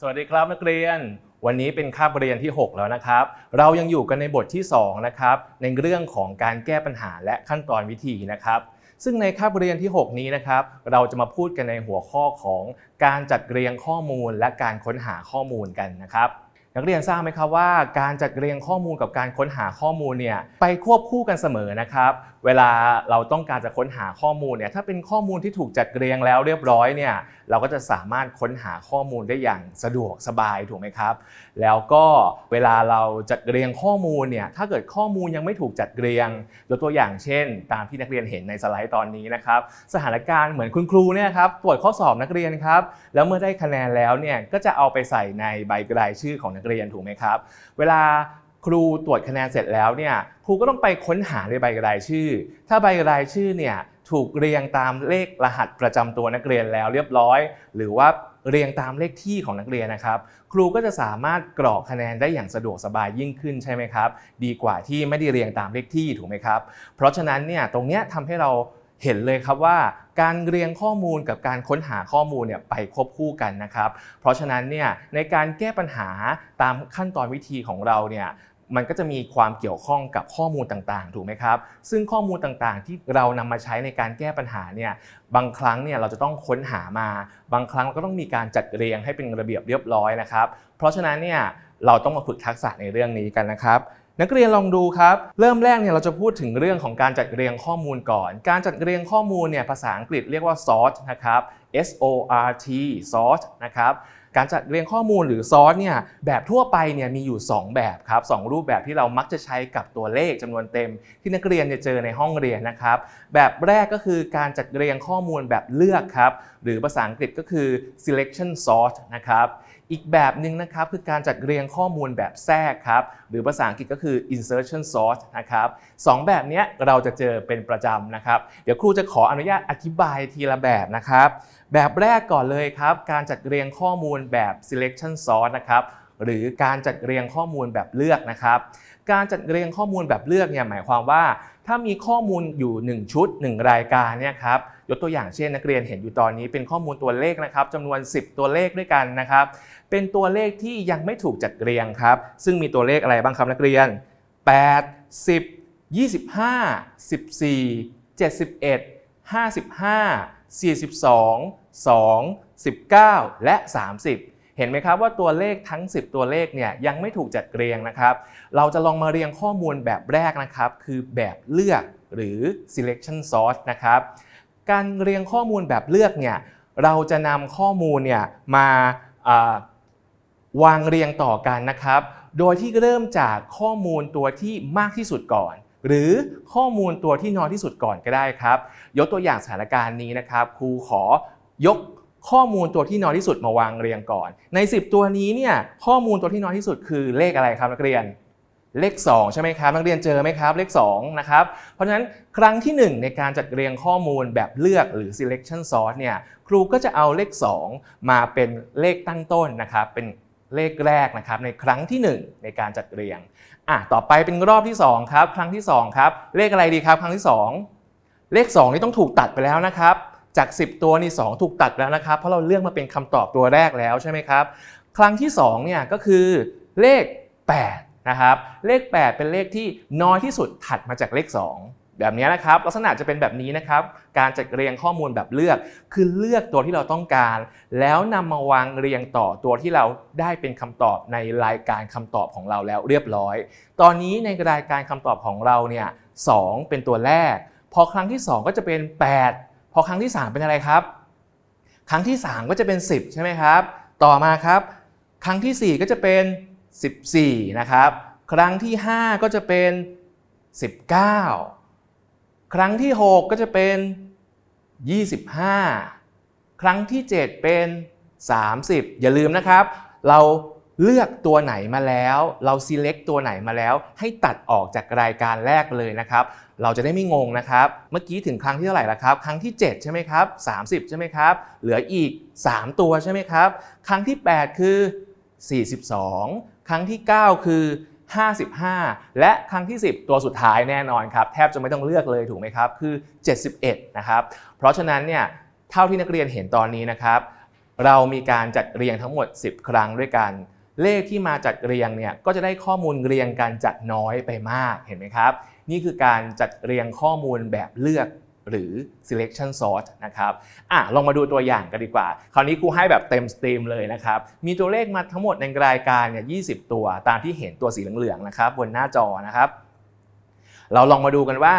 สวัสดีครับนักเรียน วันนี้เป็นคาบเรียนที่ 6 แล้วนะครับ เรายังอยู่กันในบทที่ 2 นะครับ ในเรื่องของการแก้ปัญหาและขั้นตอนวิธีนะครับ ซึ่งในคาบเรียนที่ 6 นี้นะครับ เราจะมาพูดกันในหัวข้อของการจัดเรียงข้อมูลและการค้นหาข้อมูลกันนะครับนักเรียนทราบไหมครับว่าการจัดเรียงข้อมูลกับการค้นหาข้อมูลเนี่ยไปควบคู่กันเสมอนะครับเวลาเราต้องการจะค้นหาข้อมูลเนี่ยถ้าเป็นข้อมูลที่ถูกจัดเรียงแล้วเรียบร้อยเนี่ยเราก็จะสามารถค้นหาข้อมูลได้อย่างสะดวกสบายถูกไหมครับ แล้วก็เวลาเราจัดเรียงข้อมูลเนี่ยถ้าเกิดข้อมูลยังไม่ถูกจัดเรียงยกตัวอย่างเช่น ตามที่นักเรียนเห็นในสไลด์ตอนนี้นะครับสถานการณ์เหมือนคุณครูเนี่ยครับตรวจข้อสอบนักเรียนครับแล้วเมื่อได้คะแนนแล้วเนี่ยก็จะเอาไปใส่ในใบรายชื่อของนักเรียนถูกไหมครับ เวลา ครูตรวจคะแนนเสร็จแล้วเนี่ยครูก็ต้องไปค้นหาในใบรายชื่อ ถ้าใบรายชื่อเนี่ยถูกเรียงตามเลขรหัสประจำตัวนักเรียนแล้วเรียบร้อย หรือว่าเรียงตามเลขที่ของนักเรียนนะครับ ครูก็จะสามารถกรอกคะแนนได้อย่างสะดวกสบายยิ่งขึ้นใช่ไหมครับ ดีกว่าที่ไม่ได้เรียงตามเลขที่ถูกไหมครับ เพราะฉะนั้นเนี่ยตรงเนี้ยทำให้เรา เห็นเลยครับว่าการเรียงข้อมูลกับการค้นหาข้อมูลเนี่ยไปควบคู่กันนะครับ เพราะฉะนั้นเนี่ยในการแก้ปัญหาตามขั้นตอนวิธีของเราเนี่ยมันก็จะมีความเกี่ยวข้องกับข้อมูลต่างๆ ถูกไหมครับ ซึ่งข้อมูลต่างๆ ที่เรานำมาใช้ในการแก้ปัญหาเนี่ย บางครั้งเนี่ยเราจะต้องค้นหามา บางครั้งเราก็ต้องมีการจัดเรียงให้เป็นระเบียบเรียบร้อยนะครับ เพราะฉะนั้นเนี่ยเราต้องมาฝึกทักษะในเรื่องนี้กันนะครับ นักเรียนลองดูครับ เริ่มแรกเนี่ยเราจะพูดถึงเรื่องของการจัดเรียงข้อมูลก่อน การจัดเรียงข้อมูลเนี่ยภาษาอังกฤษเรียกว่า sort นะครับ S O R T sort นะครับการจัดเรียงข้อมูลหรือซอสเนี่ยแบบทั่วไปเนี่ยมีอยู่ 2 แบบครับสองรูปแบบที่เรามักจะใช้กับตัวเลขจำนวนเต็ม ที่นักเรียนจะเจอในห้องเรียนนะครับ แบบแรกก็คือการจัดเรียงข้อมูลแบบเลือกครับหรือภาษาอังกฤษก็คือ selection sort นะครับ อีกแบบหนึ่งนะครับคือการจัดเรียงข้อมูลแบบแทรกครับ หรือภาษาอังกฤษก็คือ insertion sort นะครับสองแบบนี้เราจะเจอเป็นประจำนะครับ เดี๋ยวครูจะขออนุญาตอธิบายทีละแบบนะครับ แบบแรกก่อนเลยครับ การจัดเรียงข้อมูลแบบ selection sort นะครับหรือการจัดเรียงข้อมูลแบบเลือกนะครับ การจัดเรียงข้อมูลแบบเลือกเนี่ยหมายความว่า ถ้ามีข้อมูลอยู่ 1 ชุด 1 รายการเนี่ยครับยกตัวอย่างเช่นนักเรียนเห็นอยู่ตอนนี้เป็นข้อมูลตัวเลขนะครับจำนวน 10 ตัวเลขด้วยกันนะครับ เป็นตัวเลขที่ยังไม่ถูกจัดเรียงครับ ซึ่งมีตัวเลขอะไรบ้างครับนักเรียน 8 10 25 14 71 55 42 2 19 และ 30 เห็นไหมครับว่าตัวเลขทั้ง 10 ตัวเลขเนี่ยยังไม่ถูกจัดเรียงนะครับ เราจะลองมาเรียงข้อมูลแบบแรกนะครับ คือแบบเลือกหรือ selection sort นะครับ การเรียงข้อมูลแบบเลือกเนี่ยเราจะนำข้อมูลเนี่ยมาอ่าวางเรียงต่อกันนะครับ โดยที่เริ่มจากข้อมูลตัวที่มากที่สุดก่อน หรือข้อมูลตัวที่น้อยที่สุดก่อนก็ได้ครับ ยกตัวอย่างสถานการณ์นี้นะครับ ครูขอยก ข้อมูลตัวที่น้อยที่สุดมาวางเรียงก่อน ใน 10 ตัวนี้เนี่ยข้อมูลตัวที่น้อยที่สุดคือเลขอะไรครับนักเรียนเลข 2 ใช่ไหมครับนักเรียนเจอไหมครับเลข2นะครับเพราะฉะนั้นครั้งที่ 1 ในการจัดเรียงข้อมูลแบบเลือกหรือ selection sort เนี่ยครูก็จะเอาเลข 2 มาเป็นเลขตั้งต้นนะครับเป็นเลขแรกนะครับในครั้งที่ 1 ในการจัดเรียงอะต่อไปเป็นรอบที่2ครับครั้งที่2ครับเลขอะไรดีครับ ครั้งที่ 2 เลข 2 นี่ต้องถูกตัดไปแล้วนะครับ จาก 10 ตัวนี่2ถูกตัดแล้วนะครับ เพราะเราเลือกมาเป็นคำตอบตัวแรกแล้วใช่ไหมครับ ครั้งที่2เนี่ยก็คือเลข 8 นะครับ เลข 8 เป็นเลขที่น้อยที่สุดถัดมาจากเลข 2 แบบนี้นะครับ ลักษณะจะเป็นแบบนี้นะครับ การจัดเรียงข้อมูลแบบเลือก คือเลือกตัวที่เราต้องการ แล้วนำมาวางเรียงต่อตัวที่เราได้เป็นคำตอบในรายการคำตอบของเราแล้วเรียบร้อย ตอนนี้ในรายการคำตอบของเราเนี่ยสเป็นตัวแรก พอครั้งที่ 2 ก็จะเป็น 8 อครั้งที่ 3 เป็นอะไรครับ ครั้งที่ 3 ก็จะเป็น 10 ใช่ไหมครับ ต่อมาครับ ครั้งทีสี่ 4 ก็จะเป็น 14 นะครับ ครั้งที่ 5 ก็จะเป็น 19 ครั้งที่ 6 ก็จะเป็น 25 ครั้งที่ 7 เป็น 30 อย่าลืมนะครับ เรา เลือกตัวไหนมาแล้ว เรา select ตัวไหนมาแล้ว ให้ตัดออกจากรายการแรกเลยนะครับ เราจะได้ไม่งงนะครับ เมื่อกี้ถึงครั้งที่เท่าไหร่ละครับ ครั้งที่ 7 ใช่ไหมครับ 30 ใช่ไหมครับ เหลืออีก 3 ตัวใช่ไหมครับ ครั้งที่ 8 คือ 42 ครั้งที่ 9 คือ 55 และครั้งที่ 10 ตัวสุดท้ายแน่นอนครับ แทบจะไม่ต้องเลือกเลยถูกไหมครับ คือ 71 นะครับ เพราะฉะนั้นเนี่ย เท่าที่นักเรียนเห็นตอนนี้นะครับ เรามีการจัดเรียงทั้งหมด 10 ครั้งด้วยกัน เลขที่มาจัดเรียงเนี่ยก็จะได้ข้อมูลเรียงกันจากน้อยไปมากเห็นไหมครับ นี่คือการจัดเรียงข้อมูลแบบเลือกหรือ selection sort นะครับ อะ ลองมาดูตัวอย่างกันดีกว่า คราวนี้ครูให้แบบเต็มสตรีมเลยนะครับ มีตัวเลขมาทั้งหมดในรายการเนี่ย20 ตัว ตามที่เห็นตัวสีเหลืองๆนะครับ บนหน้าจอนะครับ เราลองมาดูกันว่า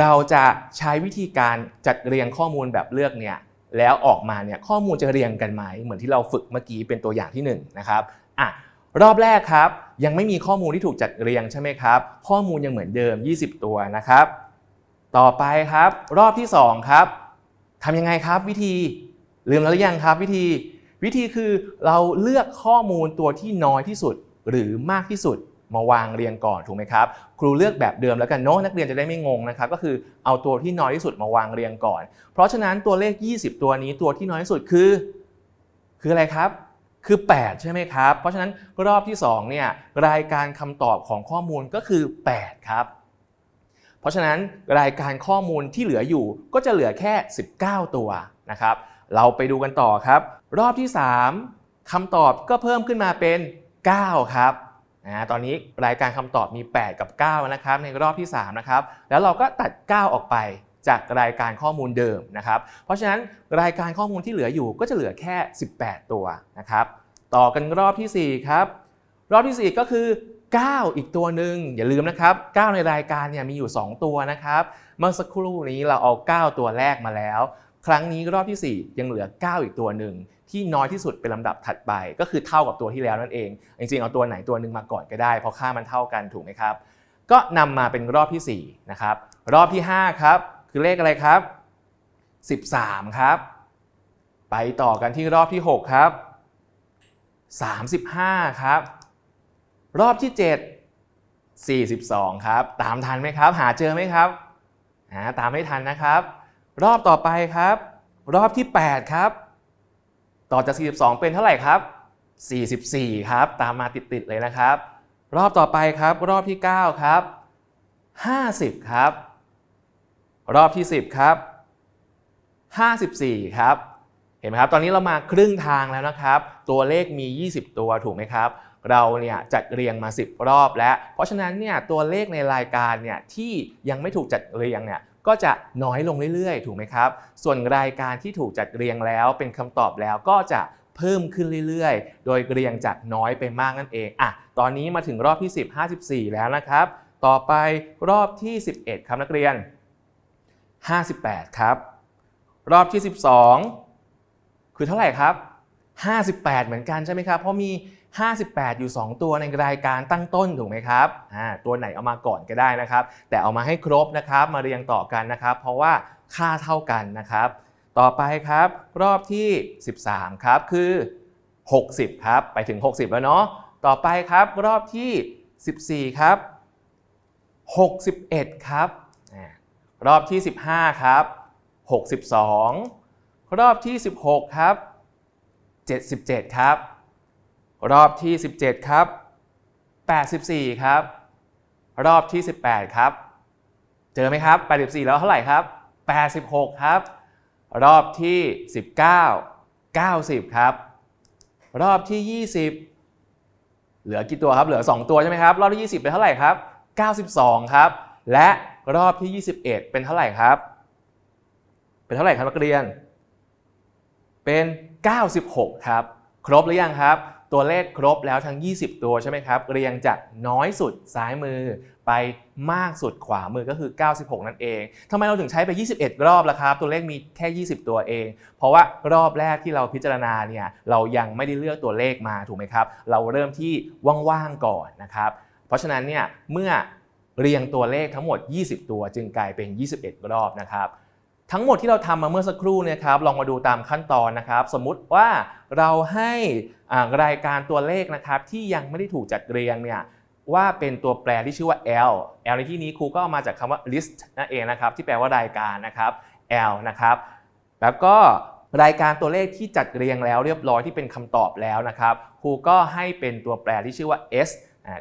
เราจะใช้วิธีการจัดเรียงข้อมูลแบบเลือกเนี่ย แล้วออกมาเนี่ยข้อมูลจะเรียงกันไหม เหมือนที่เราฝึกเมื่อกี้เป็นตัวอย่างที่1นะครับ อะรอบแรกครับ ยังไม่มีข้อมูลที่ถูกจัดเรียงใช่ไหมครับ ข้อมูลยังเหมือนเดิม 20 ตัวนะครับ ต่อไปครับ รอบที่ 2 ครับทำยังไงครับวิธีลืมแล้วหรือยังครับวิธี วิธีคือเราเลือกข้อมูลตัวที่น้อยที่สุดหรือมากที่สุดมาวางเรียงก่อนถูกไหมครับ ครูเลือกแบบเดิมแล้วกันเนาะนักเรียนจะได้ไม่งงนะครับก็คือเอาตัวที่น้อยที่สุดมาวางเรียงก่อน เพราะฉะนั้นตัวเลข 20 ตัวนี้ตัวที่น้อยที่สุดคือ คืออะไรครับ คือ 8 ใช่ไหมครับ เพราะฉะนั้นรอบที่2เนี่ยรายการคำตอบของข้อมูลก็คือ 8 ครับ เพราะฉะนั้นรายการข้อมูลที่เหลืออยู่ก็จะเหลือแค่ 19 ตัวนะครับ เราไปดูกันต่อครับ รอบที่ 3คำตอบก็เพิ่มขึ้นมาเป็น 9 ครับนะตอนนี้รายการคำตอบมี 8 กับ 9 นะครับ ในรอบที่ 3 นะครับ แล้วเราก็ตัด 9 ออกไป จากรายการข้อมูลเดิมนะครับ เพราะฉะนั้นรายการข้อมูลที่เหลืออยู่ก็จะเหลือแค่ 18 ตัวนะครับ ต่อกันรอบทีสี่4 ครับ รอบทีสี่ 4 ก็คือ 9 อีกตัวหนึ่งอย่าลืมนะครับ 9 ในรายการเนี่ยมีอยู่ 2 ตัวนะครับ เมื่อสักครู่นี้เราเอา 9 ตัวแรกมาแล้ว ครั้งนี้รอบที่ 4 ยังเหลือ 9 อีกตัวหนึ่งที่น้อยที่สุดเป็นลำดับถัดไป ก็คือเท่ากับตัวที่แล้วนั่นเอง จริงๆ เอาตัวไหนตัวหนึ่งมาก่อนก็ได้เพราะค่ามันเท่ากันถูกไหมครับ ก็นำมาเป็นรอบที่4นะครับรอบที่5ครับ คือเลขอะไรครับ 13 ครับ ไปต่อกันที่รอบที่ 6 ครับ 35 ครับ รอบที่ 7 42 ครับ ตามทันไหมครับ หาเจอไหมครับหาตามไม่ทันนะครับ รอบต่อไปครับ รอบที่ 8 ครับ ต่อจาก 42 เป็นเท่าไหร่ครับ 44 ครับ ตามมาติดๆเลยนะครับ รอบต่อไปครับ รอบที่ 9 ครับ 50 ครับ รอบที่ 10 ครับ 54 ครับ เห็นไหมครับ ตอนนี้เรามาครึ่งทางแล้วนะครับ ตัวเลขมี 20 ตัวถูกไหมครับ เราเนี่ยจัดเรียงมา 10 รอบแล้ว เพราะฉะนั้นเนี่ยตัวเลขในรายการเนี่ยที่ยังไม่ถูกจัดเรียงเนี่ยก็จะน้อยลงเรื่อยๆ ถูกไหมครับ ส่วนรายการที่ถูกจัดเรียงแล้วเป็นคำตอบแล้วก็จะเพิ่มขึ้นเรื่อยๆ โดยเรียงจากน้อยไปมากนั่นเองอะตอนนี้มาถึงรอบที่ 10 54 แล้วนะครับ ต่อไปรอบที่ 11 ครับนักเรียน 58 ครับ รอบที่ 12 คือเท่าไหร่ครับ 58 เหมือนกันใช่ไหมครับ เพราะมี 58 อยู่ 2 ตัวในรายการตั้งต้นถูกไหมครับตัวไหนเอามาก่อนก็ได้นะครับ แต่เอามาให้ครบนะครับ มาเรียงต่อกันนะครับ เพราะว่าค่าเท่ากันนะครับ ต่อไปครับ รอบที่ 13 ครับคือ 60 ครับ ไปถึง 60 แล้วเนาะ ต่อไปครับรอบที่ 14 ครับ 61 ครับ รอบที่ 15 ครับ 62 รอบที่ 16 ครับ 77 ครับ รอบที่ 17 ครับ 84 ครับ รอบที่ 18 ครับ เจอไหมครับ 84 แล้วเท่าไหร่ครับ 86 ครับ รอบที่ 19 90 ครับ รอบที่ 20 เหลือกี่ตัวครับ เหลือ 2 ตัวใช่ไหมครับ รอบที่ 20 เป็นเท่าไหร่ครับ 92 ครับ และ รอบที่ 21 เป็นเท่าไหร่ครับ เป็นเท่าไหร่ครับนักเรียน เป็น 96 ครับ ครบหรือยังครับ ตัวเลขครบแล้วทั้ง 20 ตัวใช่ไหมครับ เรียงจากน้อยสุดซ้ายมือไปมากสุดขวามือก็คือ 96 นั่นเองทำไมเราถึงใช้ไป 21 รอบล่ะครับ ตัวเลขมีแค่ 20 ตัวเอง เพราะว่ารอบแรกที่เราพิจารณาเนี่ยเรายังไม่ได้เลือกตัวเลขมาถูกไหมครับ เราเริ่มที่ว่างๆก่อนนะครับ เพราะฉะนั้นเนี่ยเมื่อ เรียงตัวเลขทั้งหมด 20 ตัวจึงกลายเป็น 21 รอบนะครับ ทั้งหมดที่เราทำมาเมื่อสักครู่เนี่ยครับลองมาดูตามขั้นตอนนะครับ สมมุติว่าเราให้รายการตัวเลขนะครับที่ยังไม่ได้ถูกจัดเรียงเนี่ยว่าเป็นตัวแปรที่ชื่อว่า L L ในที่นี้ครูก็เอามาจากคำว่า list นั่นเองนะครับที่แปลว่ารายการนะครับ L นะครับ แล้วก็รายการตัวเลขที่จัดเรียงแล้วเรียบร้อยที่เป็นคำตอบแล้วนะครับ ครูก็ให้เป็นตัวแปรที่ชื่อว่า S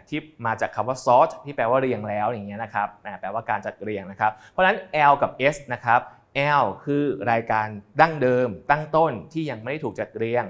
ที่มาจากคำว่า sort ที่แปลว่าเรียงแล้วอย่างเงี้ยนะครับแปลว่าการจัดเรียงนะครับ เพราะฉะนั้น L กับ S นะครับ L คือรายการดั้งเดิมตั้งต้นที่ยังไม่ได้ถูกจัดเรียง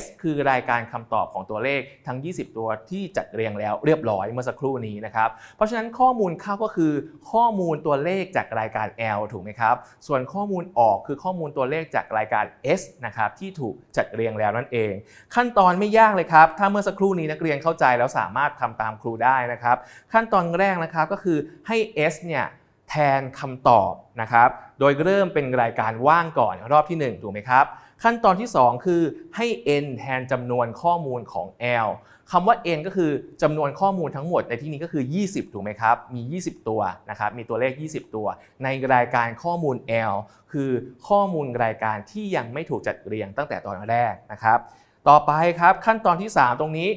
S คือรายการคำตอบของตัวเลขทั้ง 20 ตัวที่จัดเรียงแล้วเรียบร้อยเมื่อสักครู่นี้นะครับ เพราะฉะนั้นข้อมูลเข้าก็คือข้อมูลตัวเลขจากรายการ L ถูกไหมครับ ส่วนข้อมูลออกคือข้อมูลตัวเลขจากรายการ S นะครับที่ถูกจัดเรียงแล้วนั่นเอง ขั้นตอนไม่ยากเลยครับ ถ้าเมื่อสักครู่นี้นักเรียนเข้าใจแล้วสามารถทำตามครูได้นะครับ ขั้นตอนแรกนะครับก็คือให้ S เนี่ยแทนคำตอบนะครับ โดยเริ่มเป็นรายการว่างก่อนรอบที่ 1 ถูกไหมครับ ขั้นตอนที่ 2 คือให้ n แทนจำนวนข้อมูลของ l คำว่า n ก็คือจำนวนข้อมูลทั้งหมดในที่นี้ก็คือ 20 ถูกไหมครับ มี 20 ตัวนะครับ มีตัวเลข 20 ตัว ในรายการข้อมูล l คือข้อมูลรายการที่ยังไม่ถูกจัดเรียงตั้งแต่ตอนแรกนะครับ ต่อไปครับขั้นตอนที่ 3 ตรงนี้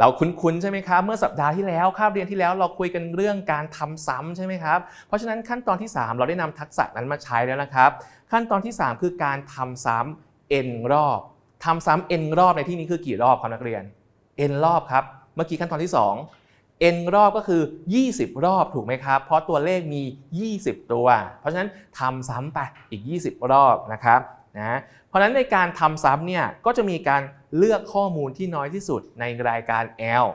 เราคุ้นๆใช่ไหมครับ เมื่อสัปดาห์ที่แล้วคาบเรียนที่แล้วเราคุยกันเรื่องการทำซ้ำใช่ไหมครับ เพราะฉะนั้นขั้นตอนที่ 3 เราได้นำทักษะนั้นมาใช้แล้วนะครับ ขั้นตอนที่ 3 คือการทำซ้ำ n รอบทำซ้ำ n รอบในที่นี้คือกี่รอบครับนักเรียน n รอบครับ เมื่อกี้ขั้นตอนที่ 2 n รอบก็คือ 20 รอบถูกไหมครับ เพราะตัวเลขมี 20 ตัว เพราะฉะนั้นทำซ้ำไปอีก 20 รอบนะครับนะเพราะฉะนั้นในการทำซ้ำเนี่ยก็จะมีการเลือกข้อมูลที่น้อยที่สุดในรายการ L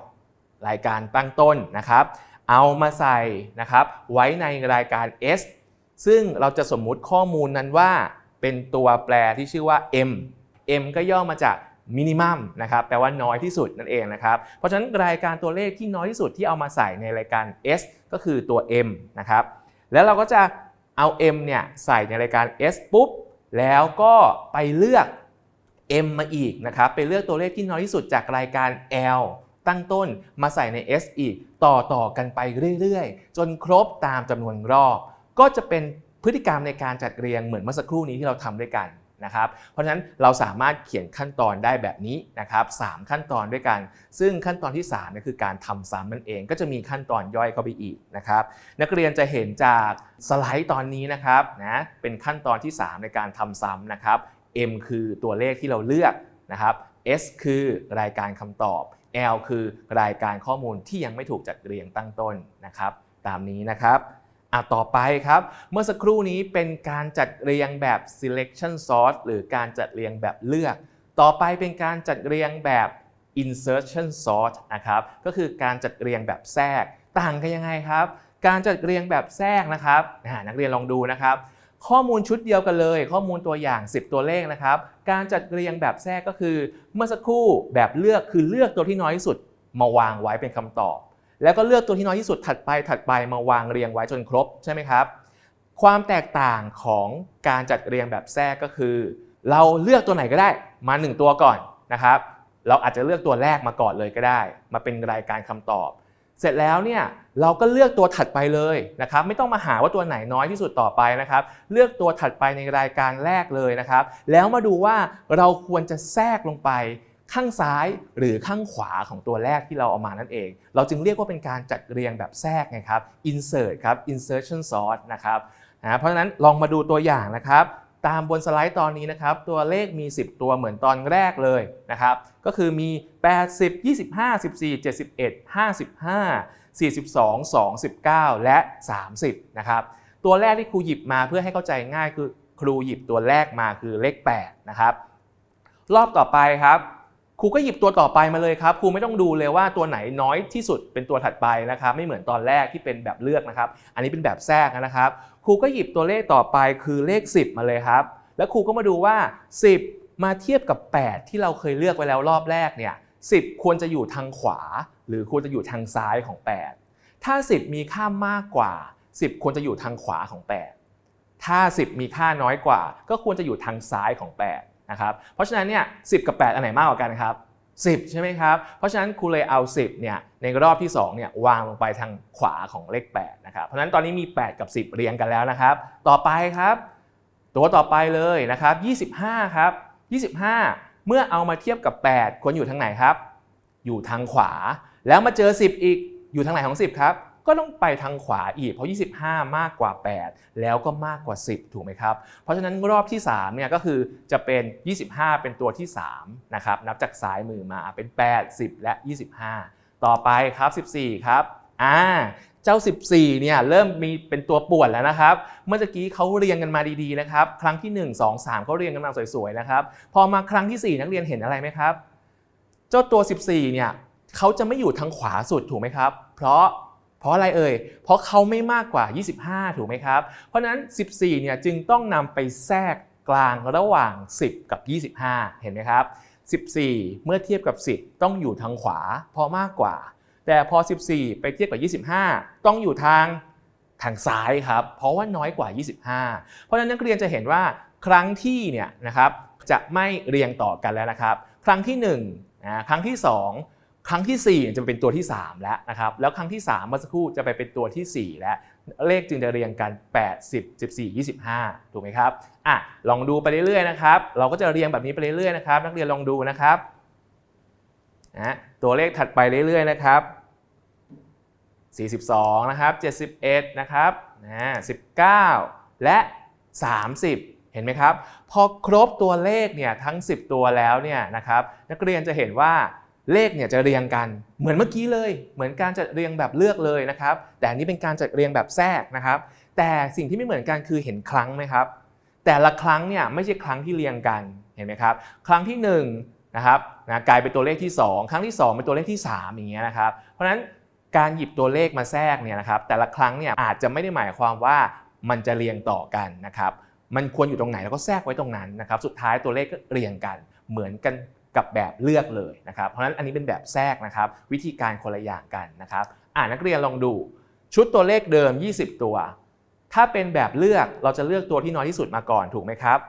รายการตั้งต้นนะครับ เอามาใส่นะครับไว้ในรายการ S ซึ่งเราจะสมมุติข้อมูลนั้นว่า เป็นตัวแปรที่ชื่อว่า M M ก็ย่อมาจากมินิมัมนะครับแปลว่าน้อยที่สุดนั่นเองนะครับ เพราะฉะนั้นรายการตัวเลขที่น้อยที่สุดที่เอามาใส่ในรายการ S ก็คือตัว M นะครับ แล้วเราก็จะเอา M เนี่ยใส่ในรายการ S ปุ๊บ แล้วก็ไปเลือก M มาอีกนะครับไปเลือกตัวเลขที่น้อยที่สุดจากรายการ L ตั้งต้นมาใส่ใน S อีกต่อต่อกันไปเรื่อยๆ จนครบตามจำนวนรอบ ก็จะเป็นพฤติกรรมในการจัดเรียงเหมือนเมื่อสักครู่นี้ที่เราทำด้วยกันนะครับ เพราะฉะนั้นเราสามารถเขียนขั้นตอนได้แบบนี้นะครับสามขั้นตอนด้วยกัน ซึ่งขั้นตอนที่3เนี่คือการทำซ้ำนั่นเอง ก็จะมีขั้นตอนย่อยเข้าไปอีกนะครับ นักเรียนจะเห็นจากสไลด์ตอนนี้นะครับนะเป็นขั้นตอนที่ 3 ในการทำซ้ำนะครับ M คือตัวเลขที่เราเลือกนะครับ S คือรายการคำตอบ L คือรายการข้อมูลที่ยังไม่ถูกจัดเรียงตั้งต้นนะครับ ตามนี้นะครับ อะต่อไปครับ เมื่อสักครู่นี้เป็นการจัดเรียงแบบ selection sort หรือการจัดเรียงแบบเลือก ต่อไปเป็นการจัดเรียงแบบ insertion sort นะครับ ก็คือการจัดเรียงแบบแทรก ต่างกันยังไงครับ การจัดเรียงแบบแทรกนะครับนักเรียนลองดูนะครับ ข้อมูลชุดเดียวกันเลย ข้อมูลตัวอย่าง 10 ตัวเลขนะครับ การจัดเรียงแบบแทรกก็คือ เมื่อสักครู่แบบเลือกคือเลือกตัวที่น้อยที่สุดมาวางไว้เป็นคำตอบ แล้วก็เลือกตัวที่น้อยที่สุดถัดไปถัดไปมาวางเรียงไว้จนครบใช่ไหมครับ ความแตกต่างของการจัดเรียงแบบแทรกก็คือ เราเลือกตัวไหนก็ได้มา 1 ตัวก่อนนะครับ เราอาจจะเลือกตัวแรกมาก่อนเลยก็ได้ มาเป็นรายการคำตอบ เสร็จแล้วเนี่ยเราก็เลือกตัวถัดไปเลยนะครับ ไม่ต้องมาหาว่าตัวไหนน้อยที่สุดต่อไปนะครับ เลือกตัวถัดไปในรายการแรกเลยนะครับ แล้วมาดูว่าเราควรจะแทรกลงไป ข้างซ้ายหรือข้างขวาของตัวแรกที่เราเอามานั่นเอง เราจึงเรียกว่าเป็นการจัดเรียงแบบแทรกไงครับ insert ครับ insertion sort นะครับนะเพราะฉะนั้นลองมาดูตัวอย่างนะครับ ตามบนสไลด์ตอนนี้นะครับ ตัวเลขมี 10 ตัวเหมือนตอนแรกเลยนะครับ ก็คือมี 80 25 14 71 55 42 29และ 30 นะครับ ตัวแรกที่ครูหยิบมาเพื่อให้เข้าใจง่ายคือครูหยิบตัวแรกมาคือเลข8นะครับ รอบต่อไปครับ ครูก็หยิบตัวต่อไปมาเลยครับ ครูไม่ต้องดูเลยว่าตัวไหนน้อยที่สุดเป็นตัวถัดไปนะครับ ไม่เหมือนตอนแรกที่เป็นแบบเลือกนะครับ อันนี้เป็นแบบแทรกนะครับ ครูก็หยิบตัวเลขต่อไปคือเลข 10 มาเลยครับ แล้วครูก็มาดูว่า 10 มาเทียบกับ 8 ที่เราเคยเลือกไว้แล้วรอบแรกเนี่ย10 ควรจะอยู่ทางขวา หรือควรจะอยู่ทางซ้ายของ 8 ถ้า 10 มีค่ามากกว่า 10 ควรจะอยู่ทางขวาของ 8 ถ้า 10 มีค่าน้อยกว่า ก็ควรจะอยู่ทางซ้ายของ 8 นะครับเพราะฉะนั้นเนี่ย10กับ 8 อันไหนมากกว่ากันครับ10 ใช่ไหมครับ เพราะฉะนั้นครูเลยเอา 10เนี่ยในรอบที่2เนี่ยวางลงไปทางขวาของเลข8นะครับเพราะฉะนั้นตอนนี้มี 8 กับ 10 เรียงกันแล้วนะครับ ต่อไปครับ ตัวต่อไปเลยนะครับ 25 ครับ 25 เมื่อเอามาเทียบกับ 8 ควรอยู่ทางไหนครับ อยู่ทางขวา แล้วมาเจอ 10 อีกอยู่ทางไหนของ 10 ครับ ก็ต้องไปทางขวาอีกเพราะ 25 มากกว่า 8 แล้วก็มากกว่า 10 ถูกไหมครับ เพราะฉะนั้นรอบที่3เนี่ยก็คือจะเป็น 25 เป็นตัวที่3นะครับนับจากซ้ายมือมาเป็น 8 10 และ 25 ต่อไปครับ 14 ครับอ่าเจ้า 14 เนี่ยเริ่มมีเป็นตัวป่วนแล้วนะครับ เมื่อกี้เขาเรียงกันมาดีๆนะครับ ครั้งที่ 1 2 3เขาเรียงกันมาสวยๆนะครับ พอมาครั้งที่ 4 นักเรียนเห็นอะไรไหมครับ เจ้าตัว 14 เนี่ยเขาจะไม่อยู่ทางขวาสุดถูกไหมครับ เพราะ เพราะอะไรเอ่ย เพราะเขาไม่มากกว่า 25 ถูกไหมครับ เพราะนั้น 14 เนี่ยจึงต้องนำไปแทรกกลางระหว่าง 10 กับ 25 เห็นไหมครับ 14 เมื่อเทียบกับ 10 ต้องอยู่ทางขวา เพราะมากกว่า แต่พอ 14 ไปเทียบกับ 25 ต้องอยู่ทางทางซ้ายครับ เพราะว่าน้อยกว่า 25 เพราะฉะนั้นนักเรียนจะเห็นว่าครั้งที่เนี่ยนะครับจะไม่เรียงต่อกันแล้วนะครับ ครั้งที่1นะครั้งที่ 2 ครั้งที่ 4 จะเป็นตัวที่ 3 แล้วนะครับแล้วครั้งที่3เมื่อสักครู่จะไปเป็นตัวทีสี่ 4 แล้ว เลขจึงจะเรียงกัน 8 10 14 25 ถูกไหมครับอะลองดูไปเรื่อยๆนะครับเราก็จะเรียงแบบนี้ไปเรื่อยๆนะครับนักเรียนลองดูนะครับนะตัวเลขถัดไปเรื่อยๆนะครับ42นะครับ71นะครับนะ19 และ 30 เห็นไหมครับ พอครบตัวเลขเนี่ยทั้ง 10 ตัวแล้วเนี่ยนะครับนักเรียนจะเห็นว่า เลขเนี่ยจะเรียงกันเหมือนเมื่อกี้เลย เหมือนการจัดเรียงแบบเลือกเลยนะครับ แต่อันนี้เป็นการจัดเรียงแบบแทรกนะครับ แต่สิ่งที่ไม่เหมือนกันคือเห็นครั้งไหมครับ แต่ละครั้งเนี่ยไม่ใช่ครั้งที่เรียงกันเห็นไหมครับ ครั้งที่1นะครับนะกลายเป็นตัวเลขที่ 2 ครั้งที่ 2 เป็นตัวเลขที่ 3 อย่างเงี้ยนะครับ เพราะฉะนั้นการหยิบตัวเลขมาแทรกเนี่ยนะครับแต่ละครั้งเนี่ยอาจจะไม่ได้หมายความว่ามันจะเรียงต่อกันนะครับมันควรอยู่ตรงไหนแล้วก็แทรกไว้ตรงนั้นนะครับ สุดท้ายตัวเลขก็เรียงกันเหมือนกัน กับแบบเลือกเลยนะครับเพราะฉะนั้นอันนี้เป็นแบบแทรกนะครับ วิธีการคนละอย่างกันนะครับ อ่านักเรียนลองดูชุดตัวเลขเดิม 20 ตัว ถ้าเป็นแบบเลือกเราจะเลือกตัวที่น้อยที่สุดมาก่อนถูกไหมครับ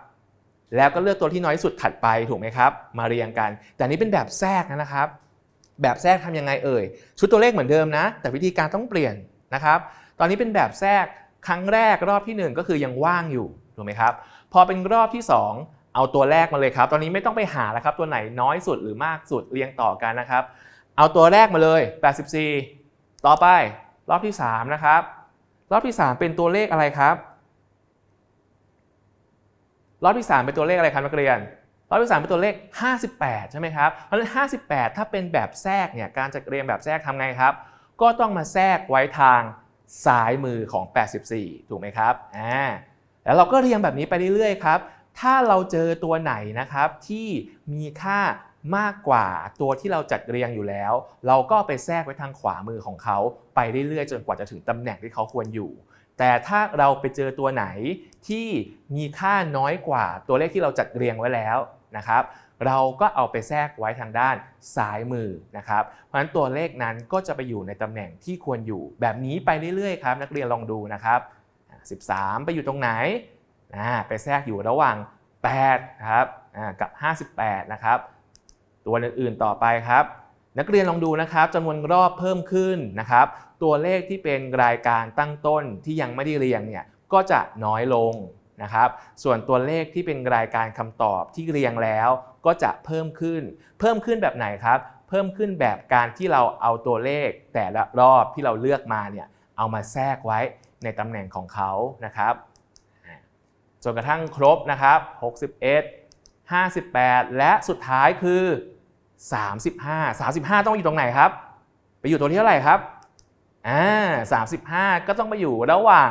แล้วก็เลือกตัวที่น้อยที่สุดถัดไปถูกไหมครับ มาเรียงกัน แต่นนี้เป็นแบบแทรกนะครับ แบบแทรกทำยังไงเอ่ยชุดตัวเลขเหมือนเดิมนะ แต่วิธีการต้องเปลี่ยนนะครับ ตอนนี้เป็นแบบแทรกครั้งแรกรอบที่หนึ่งก็คือยังว่างอยู่ถูกไหมครับ พอเป็นรอบที่สอง เอาตัวแรกมาเลยครับ ตอนนี้ไม่ต้องไปหาแล้วครับ ตัวไหนน้อยสุดหรือมากสุดเรียงต่อกันนะครับ เอาตัวแรกมาเลย 84 ต่อไป รอบที่ 3 นะครับ รอบที่ 3 เป็นตัวเลขอะไรครับ รอบที่ 3 เป็นตัวเลขอะไรครับนักเรียน รอบที่ 3 เป็นตัวเลข 58 ใช่ไหมครับ เพราะฉะนั้น 58 ถ้าเป็นแบบแทรกเนี่ย การจัดเรียงแบบแทรกทำไงครับ ก็ต้องมาแทรกไว้ทางซ้ายมือของ 84 ถูกไหมครับ อ่า แล้วเราก็เรียงแบบนี้ไปเรื่อยๆครับ ถ้าเราเจอตัวไหนนะครับที่มีค่ามากกว่าตัวที่เราจัดเรียงอยู่แล้ว เราก็ไปแทรกไว้ทางขวามือของเขา ไปเรื่อยๆจนกว่าจะถึงตำแหน่งที่เขาควรอยู่ แต่ถ้าเราไปเจอตัวไหนที่มีค่าน้อยกว่าตัวเลขที่เราจัดเรียงไว้แล้วนะครับเราก็เอาไปแทรกไว้ทางด้านซ้ายมือนะครับ เพราะฉะนั้นตัวเลขนั้นก็จะไปอยู่ในตำแหน่งที่ควรอยู่ แบบนี้ไปเรื่อยๆครับ นักเรียนลองดูนะครับ 13 ไปอยู่ตรงไหน ไปแทรกอยู่ระหว่าง8ครับกับ 58นะครับตัวอื่นๆต่อไปครับ นักเรียนลองดูนะครับจำนวนรอบเพิ่มขึ้นนะครับ ตัวเลขที่เป็นรายการตั้งต้นที่ยังไม่ได้เรียงเนี่ยก็จะน้อยลงนะครับ ส่วนตัวเลขที่เป็นรายการคำตอบที่เรียงแล้ว ก็จะเพิ่มขึ้น เพิ่มขึ้นแบบไหนครับ เพิ่มขึ้นแบบการที่เราเอาตัวเลขแต่ละรอบที่เราเลือกมาเนี่ยเอามาแทรกไว้ในตำแหน่งของเขานะครับ จนกระทั่งครบนะครับ61 58 และสุดท้ายคือ 35 35 ต้องอยู่ตรงไหนครับ ไปอยู่ตัวที่เท่าไหร่ครับอ่า35 ก็ต้องไปอยู่ระหว่าง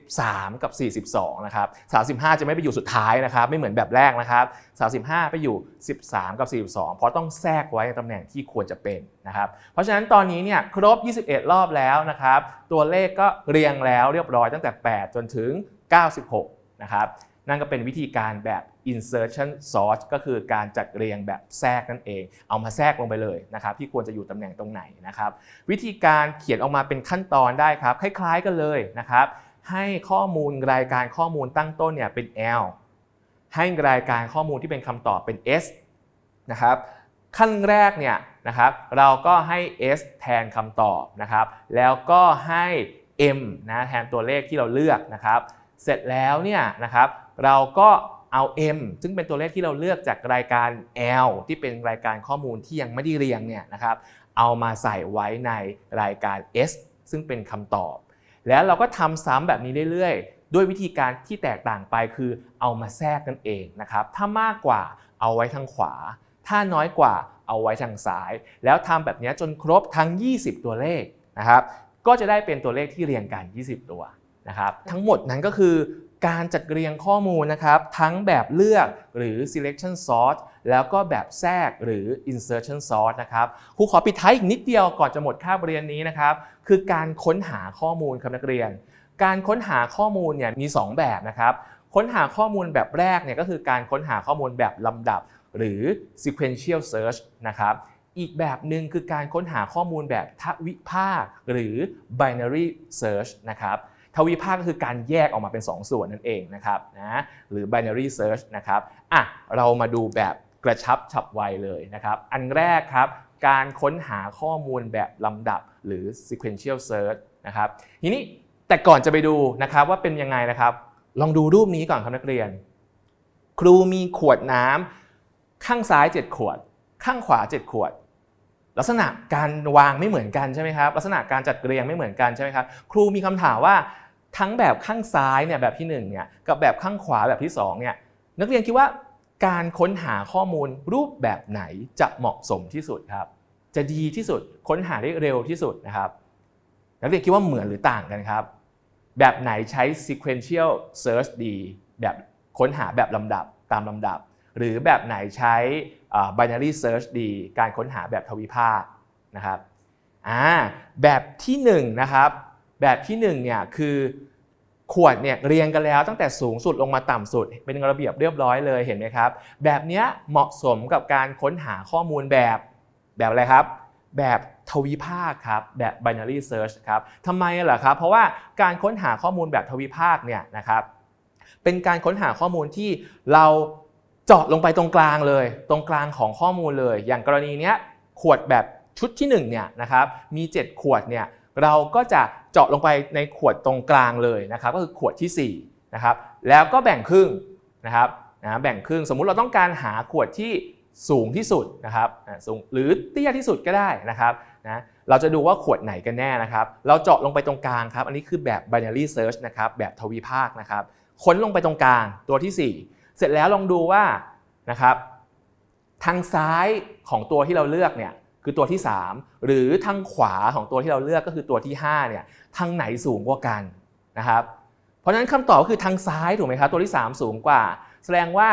13 กับ 42 นะครับ 35 จะไม่ไปอยู่สุดท้ายนะครับ ไม่เหมือนแบบแรกนะครับ 35 ไปอยู่ 13 กับ 42 เพราะต้องแทรกไว้ในตำแหน่งที่ควรจะเป็นนะครับ เพราะฉะนั้นตอนนี้เนี่ยครบ 21 รอบแล้วนะครับ ตัวเลขก็เรียงแล้วเรียบร้อยตั้งแต่ 8 จนถึง 96 นะครับนั่นก็เป็นวิธีการแบบ insertion sort ก็คือการจัดเรียงแบบแทรกนั่นเอง เอามาแทรกลงไปเลยนะครับ ที่ควรจะอยู่ตำแหน่งตรงไหนนะครับ วิธีการเขียนออกมาเป็นขั้นตอนได้ครับ คล้ายๆกันเลยนะครับ ให้ข้อมูลรายการข้อมูลตั้งต้นเนี่ยเป็น L ให้รายการข้อมูลที่เป็นคำตอบเป็น S นะครับ ขั้นแรกเนี่ยนะครับ เราก็ให้ S แทนคำตอบนะครับ แล้วก็ให้ M นะแทนตัวเลขที่เราเลือกนะครับ เสร็จแล้วเนี่ยนะครับเราก็เอา M ซึ่งเป็นตัวเลขที่เราเลือกจากรายการ L ที่เป็นรายการข้อมูลที่ยังไม่ได้เรียงเนี่ยนะครับเอามาใส่ไว้ในรายการ S ซึ่งเป็นคำตอบ แล้วเราก็ทำซ้ำแบบนี้เรื่อยๆ ด้วยวิธีการที่แตกต่างไปคือเอามาแทรกกันเองนะครับถ้ามากกว่าเอาไว้ทางขวา ถ้าน้อยกว่าเอาไว้ทางซ้าย แล้วทำแบบนี้จนครบทั้ง 20 ตัวเลขนะครับก็จะได้เป็นตัวเลขที่เรียงกัน 20 ตัว นะครับทั้งหมดนั้นก็คือการจัดเรียงข้อมูลนะครับทั้งแบบเลือกหรือ selection sort แล้วก็แบบแทรกหรือ insertion sort นะครับครูขอปิดท้ายอีกนิดเดียวก่อนจะหมดคาบเรียนนี้นะครับคือการค้นหาข้อมูลครับนักเรียน การค้นหาข้อมูลเนี่ยมี 2 แบบนะครับค้นหาข้อมูลแบบแรกเนี่ยก็คือการค้นหาข้อมูลแบบลำดับ หรือ sequential search นะครับอีกแบบหนึ่งคือการค้นหาข้อมูลแบบทวิภาคหรือ binary search นะครับ ทวิภาคก็คือการแยกออกมาเป็น 2 ส่วนนั่นเองนะครับนะหรือ binary search นะครับอะเรามาดูแบบกระชับฉับไวเลยนะครับ อันแรกครับการค้นหาข้อมูลแบบลำดับหรือ sequential search นะครับทีนี้แต่ก่อนจะไปดูนะครับว่าเป็นยังไงนะครับ ลองดูรูปนี้ก่อนครับนักเรียน ครูมีขวดน้ำข้างซ้าย 7 ขวด ข้างขวา 7 ขวด ลักษณะการวางไม่เหมือนกันใช่ไหมครับ ลักษณะการจัดเรียงไม่เหมือนกันใช่ไหมครับ ครูมีคำถามว่า ทั้งแบบข้างซ้ายเนี่ยแบบที่1เนี่ยกับแบบข้างขวาแบบที่2เนี่ยนักเรียนคิดว่าการค้นหาข้อมูลรูปแบบไหนจะเหมาะสมที่สุดครับ จะดีที่สุดค้นหาได้เร็วที่สุดนะครับนักเรียนคิดว่าเหมือนหรือต่างกันครับ แบบไหนใช้ sequential search ดี แบบค้นหาแบบลำดับตามลำดับ หรือแบบไหนใช้ binary search ดี การค้นหาแบบทวิภาคนะครับอ่าแบบที่1นงนะครับ แบบที่1เนี่ยคือขวดเนี่ยเรียงกันแล้วตั้งแต่สูงสุดลงมาต่ำสุด เป็นระเบียบเรียบร้อยเลยเห็นไหมครับ แบบนี้เหมาะสมกับการค้นหาข้อมูลแบบแบบอะไรครับ แบบทวิภาคครับแบบ binary search ครับทำไมล่ะครับ เพราะว่าการค้นหาข้อมูลแบบทวิภาคเนี่ยนะครับเป็นการค้นหาข้อมูลที่เราเจาะลงไปตรงกลางเลย ตรงกลางของข้อมูลเลย อย่างกรณีเนี้ยขวดแบบชุดที่1เนี่ยนะครับมี 7 ขวดเนี่ย เราก็จะเจาะลงไปในขวดตรงกลางเลยนะครับก็คือขวดที่4นะครับแล้วก็แบ่งครึ่งนะครับนะแบ่งครึ่งสมมุติเราต้องการหาขวดที่สูงที่สุดนะครับสูงหรือเตี้ยที่สุดก็ได้นะครับนะเราจะดูว่าขวดไหนกันแน่นะครับ เราเจาะลงไปตรงกลางครับ อันนี้คือแบบ binary search นะครับแบบทวิภาคนะครับ ค้นลงไปตรงกลางตัวที่ 4 เสร็จแล้วลองดูว่านะครับทางซ้ายของตัวที่เราเลือกเนี่ย คือตัวที่ 3 หรือทางขวาของตัวที่เราเลือกก็คือตัวที่5เนี่ยทางไหนสูงกว่ากันนะครับ เพราะฉะนั้นคำตอบก็คือทางซ้ายถูกไหมครับตัวที่ 3 สูงกว่า แสดงว่า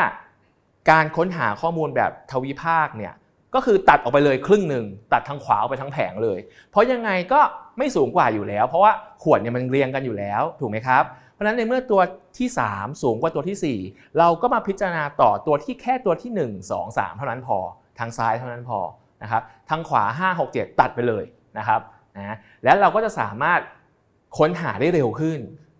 การค้นหาข้อมูลแบบทวิภาคเนี่ยก็คือตัดออกไปเลยครึ่งหนึ่งตัดทางขวาออกไปทั้งแผงเลย เพราะยังไงก็ไม่สูงกว่าอยู่แล้ว เพราะว่าขวดเนี่ยมันเรียงกันอยู่แล้วถูกไหมครับเพราะฉะนั้นในเมื่อตัวที่ 3 สูงกว่าตัวที่ 4 เราก็มาพิจารณาต่อตัวที่แค่ตัวที่ 1 2 3 เท่านั้นพอ ทางซ้ายเท่านั้นพอ นะครับทางขวา 5 6 7 ตัดไปเลยนะครับนะแล้วเราก็จะสามารถค้นหาได้เร็วขึ้น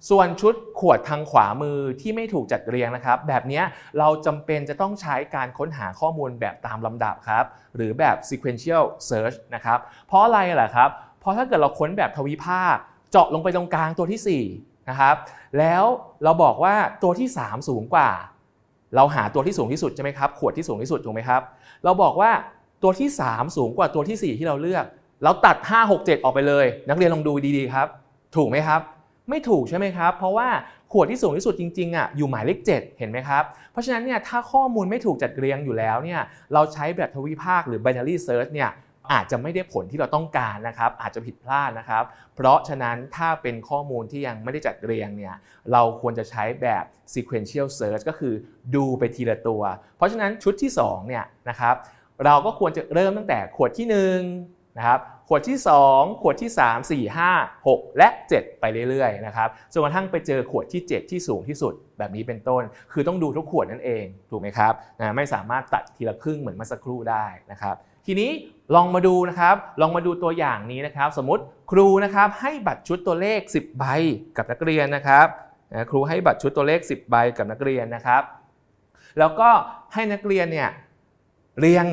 ส่วนชุดขวดทางขวามือที่ไม่ถูกจัดเรียงนะครับ แบบนี้เราจำเป็นจะต้องใช้การค้นหาข้อมูลแบบตามลำดับครับ หรือแบบ sequential search นะครับ เพราะอะไรล่ะครับ เพราะถ้าเกิดเราค้นแบบทวิภาค เจาะลงไปตรงกลางตัวที่ 4 นะครับ แล้วเราบอกว่าตัวที่ 3 สูงกว่า เราหาตัวที่สูงที่สุดใช่ไหมครับ ขวดที่สูงที่สุดถูกไหมครับ เราบอกว่า ตัวที่ 3 สูงกว่าตัวที่ 4 ที่เราเลือก เราตัด 5 6 7 ออกไปเลย นักเรียนลองดูดีๆครับ ถูกไหมครับ ไม่ถูกใช่ไหมครับ เพราะว่าขวดที่สูงที่สุดจริงๆอะอยู่หมายเลข 7 เห็นไหมครับ เพราะฉะนั้นเนี่ยถ้าข้อมูลไม่ถูกจัดเรียงอยู่แล้วเนี่ยเราใช้แบบทวิภาคหรือ binary search เนี่ยอาจจะไม่ได้ผลที่เราต้องการนะครับ อาจจะผิดพลาดนะครับ เพราะฉะนั้นถ้าเป็นข้อมูลที่ยังไม่ได้จัดเรียงเนี่ยเราควรจะใช้แบบ sequential search ก็คือดูไปทีละตัว เพราะฉะนั้นชุดที่2เนี่ยนะครับ เราก็ควรจะเริ่มตั้งแต่ขวดที่1นะครับขวดที่ 2 ขวดที่ 3 4 5 6 และ 7 ไปเรื่อยๆนะครับจนกระทั่งไปเจอขวดที่ 7 ที่สูงที่สุดแบบนี้เป็นต้น คือต้องดูทุกขวดนั่นเองถูกไหมครับนะไม่สามารถตัดทีละครึ่งเหมือนเมื่อสักครู่ได้นะครับทีนี้ลองมาดูนะครับ ลองมาดูตัวอย่างนี้นะครับ สมมติครูนะครับให้บัตรชุดตัวเลข 10 ใบกับนักเรียนนะครับนะครูให้บัตรชุดตัวเลข 10 ใบกับนักเรียนนะครับ แล้วก็ให้นักเรียนเนี่ย เรียง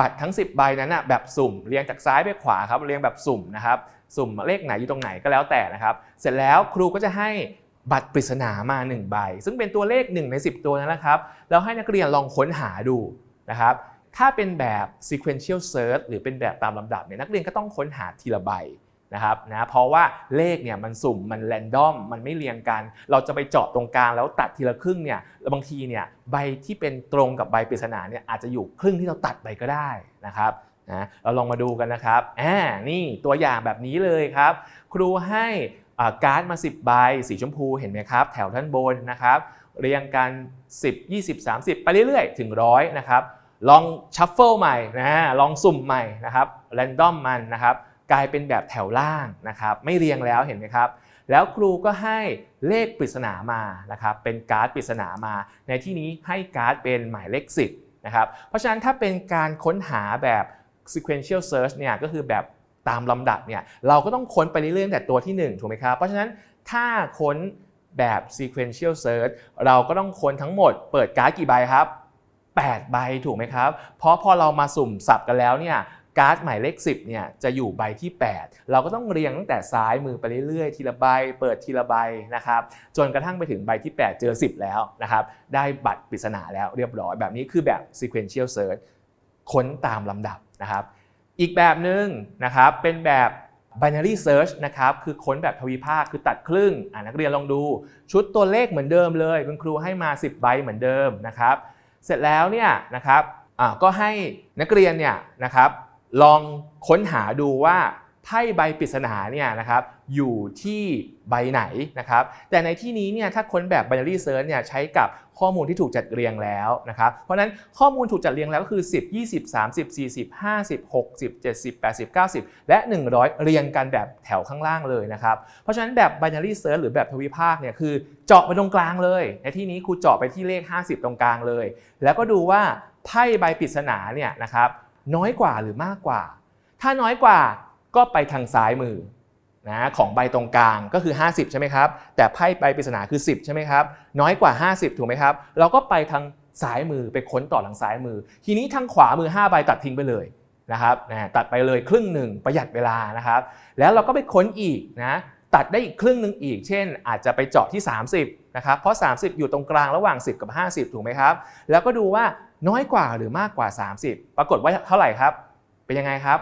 บัตรทั้ง 10 ใบนั้นนะแบบสุ่มเรียงจากซ้ายไปขวาครับเรียงแบบสุ่มนะครับสุ่มเลขไหนอยู่ตรงไหนก็แล้วแต่นะครับ เสร็จแล้วครูก็จะให้บัตรปริศนามา 1 ใบ ซึ่งเป็นตัวเลข 1 ใน 10 ตัวนั้นนะครับแล้วให้นักเรียนลองค้นหาดูนะครับถ้าเป็นแบบ sequential search หรือเป็นแบบตามลำดับเนี่ยนักเรียนก็ต้องค้นหาทีละใบ นะครับนะเพราะว่าเลขเนี่ยมันสุ่มมันแรนดอมมันไม่เรียงกัน เราจะไปเจาะตรงกลางแล้วตัดทีละครึ่งเนี่ยบางทีเนี่ยใบที่เป็นตรงกับใบปริศนาเนี่ยอาจจะอยู่ครึ่งที่เราตัดไปก็ได้นะครับนะเราลองมาดูกันนะครับอ่านี่ตัวอย่างแบบนี้เลยครับ ครูให้การ์ดมา 10 ใบสีชมพูเห็นไหมครับ แถวด้านบนนะครับ เรียงกัน 10 20 30 ไปเรื่อยๆ ถึงร้อยนะครับ ลองชัฟเฟิลใหม่นะลองสุ่มใหม่นะครับแรนดอมมันนะครับ กลายเป็นแบบแถวล่างนะครับไม่เรียงแล้วเห็นไหมครับ แล้วครูก็ให้เลขปริศนามานะครับเป็นการ์ดปริศนามา ในที่นี้ให้การ์ดเป็นหมายเลข 10นะครับเพราะฉะนั้นถ้าเป็นการค้นหาแบบ sequential search เนี่ยก็คือแบบตามลำดับเนี่ยเราก็ต้องค้นไปเรื่อยๆแต่ตัวที่ 1 ถูกไหมครับ เพราะฉะนั้นถ้าค้นแบบ sequential search เราก็ต้องค้นทั้งหมดเปิดการ์ดกี่ใบครับ8ใบถูกไหมครับ เพราะพอเรามาสุ่มสับกันแล้วเนี่ย การ์ดหมายเลข 10เนี่ยจะอยู่ใบที่ 8 เราก็ต้องเรียงตั้งแต่ซ้ายมือไปเรื่อยๆ ทีละใบเปิดทีละใบนะครับจนกระทั่งไปถึงใบที่ 8 เจอ 10 แล้วนะครับได้บัตรปริศนาแล้วเรียบร้อยแบบนี้คือแบบ sequential search ค้นตามลำดับนะครับ อีกแบบหนึ่งนะครับเป็นแบบ binary search นะครับคือค้นแบบทวิภาคคือตัดครึ่งอ่านักเรียนลองดู ชุดตัวเลขเหมือนเดิมเลยคุณครูให้มา 10 ใบเหมือนเดิมนะครับ เสร็จแล้วเนี่ยนะครับก็ให้นักเรียนเนี่ยนะครับ ลองค้นหาดูว่าไพ่ใบปริศนาเนี่ยนะครับอยู่ที่ใบไหนนะครับแต่ในที่นี้เนี่ยถ้าค้นแบบ binary search เนี่ยใช้กับข้อมูลที่ถูกจัดเรียงแล้วนะครับเพราะนั้นข้อมูลถูกจัดเรียงแล้วก็คือ 10 20 30 40 50 60 70 80 90 และ 100 เรียงกันแบบแถวข้างล่างเลยนะครับเพราะฉะนั้นแบบ binary search หรือแบบทวิภาคเนี่ยคือเจาะไปตรงกลางเลย ในที่นี้ครูเจาะไปที่เลข 50 ตรงกลางเลย แล้วก็ดูว่าไพ่ใบปริศนาเนี่ยนะครับ น้อยกว่าหรือมากกว่า ถ้าน้อยกว่าก็ไปทางซ้ายมือนะของใบตรงกลางก็คือ 50 ใช่ไหมครับ แต่ไพ่ใบปริศนาคือ 10 ใช่ไหมครับ น้อยกว่า 50 ถูกไหมครับ เราก็ไปทางซ้ายมือไปค้นต่อทางซ้ายมือ ทีนี้ทางขวามือ 5 ใบตัดทิ้งไปเลยนะครับนะตัดไปเลยครึ่งหนึ่งประหยัดเวลานะครับ แล้วเราก็ไปค้นอีกนะตัดได้อีกครึ่งหนึ่งอีก เช่น อาจจะไปเจาะที่ 30นะครับเพราะ 30 อยู่ตรงกลางระหว่าง 10 กับ 50 ถูกไหมครับ แล้วก็ดูว่า น้อยกว่าหรือมากกว่า 30 ปรากฏว่าเท่าไหร่ครับ เป็นยังไงครับ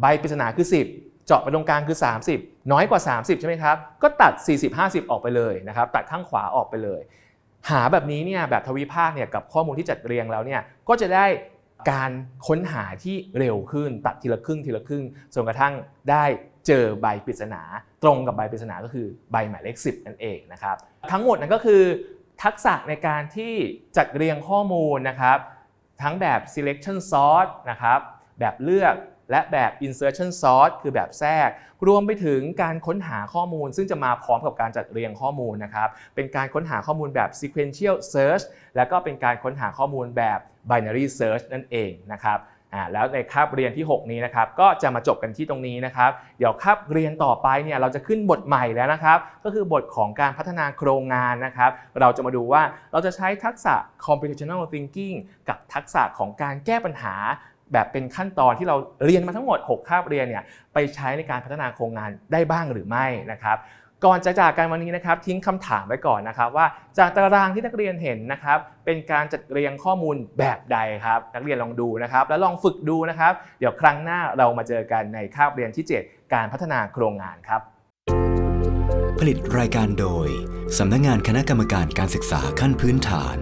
ใบปริศนาคือ 10 เจาะไปตรงกลางคือ 30 น้อยกว่า 30 ใช่ไหมครับ ก็ตัด 40 50 ออกไปเลยนะครับ ตัดข้างขวาออกไปเลย หาแบบนี้เนี่ยแบบทวิภาคเนี่ยกับข้อมูลที่จัดเรียงแล้วเนี่ยก็จะได้การค้นหาที่เร็วขึ้น ตัดทีละครึ่งทีละครึ่งจนกระทั่งได้เจอใบปริศนา ตรงกับใบปริศนาก็คือใบหมายเลข 10 นั่นเองนะครับ ทั้งหมดนั้นก็คือ ทักษะในการที่จัดเรียงข้อมูลนะครับ ทั้งแบบ selection sort นะครับแบบเลือกและแบบ insertion sort คือแบบแทรก รวมไปถึงการค้นหาข้อมูล ซึ่งจะมาพร้อมกับการจัดเรียงข้อมูลนะครับ เป็นการค้นหาข้อมูลแบบ sequential search แล้วก็เป็นการค้นหาข้อมูลแบบ binary search นั่นเองนะครับ อ่าแล้วในคาบเรียนที่ 6 นี้นะครับก็จะมาจบกันที่ตรงนี้นะครับ เดี๋ยวคาบเรียนต่อไปเนี่ยเราจะขึ้นบทใหม่แล้วนะครับ ก็คือบทของการพัฒนาโครงงานนะครับ เราจะมาดูว่าเราจะใช้ทักษะ computational thinking กับทักษะของการแก้ปัญหาแบบเป็นขั้นตอนที่เราเรียนมาทั้งหมด 6 คาบเรียนเนี่ยไปใช้ในการพัฒนาโครงงานได้บ้างหรือไม่นะครับ ก่อนจะจากกันวันนี้นะครับทิ้งคำถามไว้ก่อนนะครับว่าจากตารางที่นักเรียนเห็นนะครับเป็นการจัดเรียงข้อมูลแบบใดครับ นักเรียนลองดูนะครับ แล้วลองฝึกดูนะครับ เดี๋ยวครั้งหน้าเรามาเจอกันในคาบเรียนที่ 7 การพัฒนาโครงงานครับ ผลิตรายการโดยสำนักงานคณะกรรมการการศึกษาขั้นพื้นฐาน